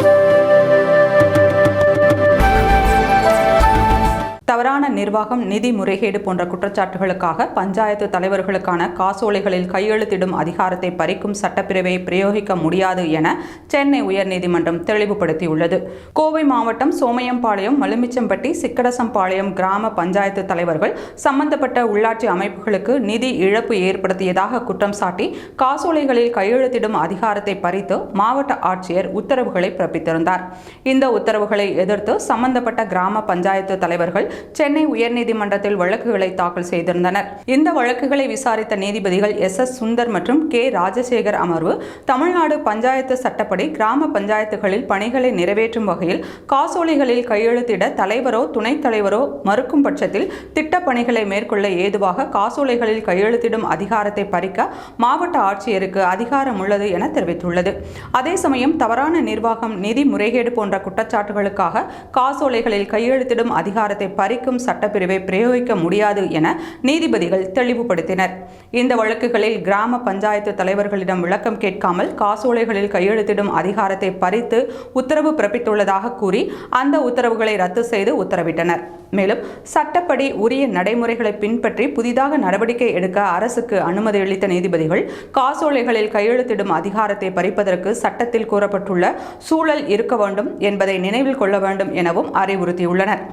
Thank you. தவறான நிர்வாகம் நிதி முறைகேடு போன்ற குற்றச்சாட்டுகளுக்காக பஞ்சாயத்து தலைவர்களுக்கான காசோலைகளில் கையெழுத்திடும் அதிகாரத்தை பறிக்கும் சட்டப்பிரிவை பிரயோகிக்க முடியாது என சென்னை உயர்நீதிமன்றம் தெளிவுபடுத்தியுள்ளது. கோவை மாவட்டம் சோமையம்பாளையம் மலுமிச்சம்பட்டி சிக்கடசம்பாளையம் கிராம பஞ்சாயத்து தலைவர்கள் சம்பந்தப்பட்ட உள்ளாட்சி அமைப்புகளுக்கு நிதி இழப்பு ஏற்படுத்தியதாக குற்றம் சாட்டி காசோலைகளில் கையெழுத்திடும் அதிகாரத்தை பறித்து மாவட்ட ஆட்சியர் உத்தரவுகளை பிறப்பித்திருந்தார். இந்த உத்தரவுகளை எதிர்த்து சம்பந்தப்பட்ட கிராம பஞ்சாயத்து தலைவர்கள் சென்னை உயர்நீதிமன்றத்தில் வழக்குகளை தாக்கல் செய்திருந்தனர். இந்த வழக்குகளை விசாரித்த நீதிபதிகள் எஸ். எஸ். சுந்தர் மற்றும் கே. ராஜசேகர் அமர்வு தமிழ்நாடு பஞ்சாயத்து சட்டப்படி கிராம பஞ்சாயத்துகளில் பணிகளை நிறைவேற்றும் வகையில் காசோலைகளில் கையெழுத்திட தலைவரோ துணைத் தலைவரோ மறுக்கும் பட்சத்தில் திட்டப் பணிகளை மேற்கொள்ள ஏதுவாக காசோலைகளில் கையெழுத்திடும் அதிகாரத்தை பறிக்க மாவட்ட ஆட்சியருக்கு அதிகாரம் உள்ளது என தெரிவித்துள்ளது. அதே சமயம் தவறான நிர்வாகம் நிதி முறைகேடு போன்ற குற்றச்சாட்டுகளுக்காக காசோலைகளில் கையெழுத்திடும் அதிகாரத்தை பறி பறிக்கும் சட்டப்பிரிவை பிரயோகிக்க முடியாது என நீதிபதிகள் தெளிவுபடுத்தினர். இந்த வழக்குகளில் கிராம பஞ்சாயத்து தலைவர்களிடம் விளக்கம் கேட்காமல் காசோலைகளில் கையெழுத்திடும் அதிகாரத்தை பறித்து உத்தரவு பிறப்பித்துள்ளதாக கூறி அந்த உத்தரவுகளை ரத்து செய்து உத்தரவிட்டனர். மேலும் சட்டப்படி உரிய நடைமுறைகளை பின்பற்றி புதிதாக நடவடிக்கை எடுக்க அரசுக்கு அனுமதி அளித்த நீதிபதிகள் காசோலைகளில் கையெழுத்திடும் அதிகாரத்தை பறிப்பதற்கு சட்டத்தில் கூறப்பட்டுள்ள சூழல் இருக்க வேண்டும் என்பதை நினைவில் கொள்ள வேண்டும் எனவும் அறிவுறுத்தியுள்ளனர்.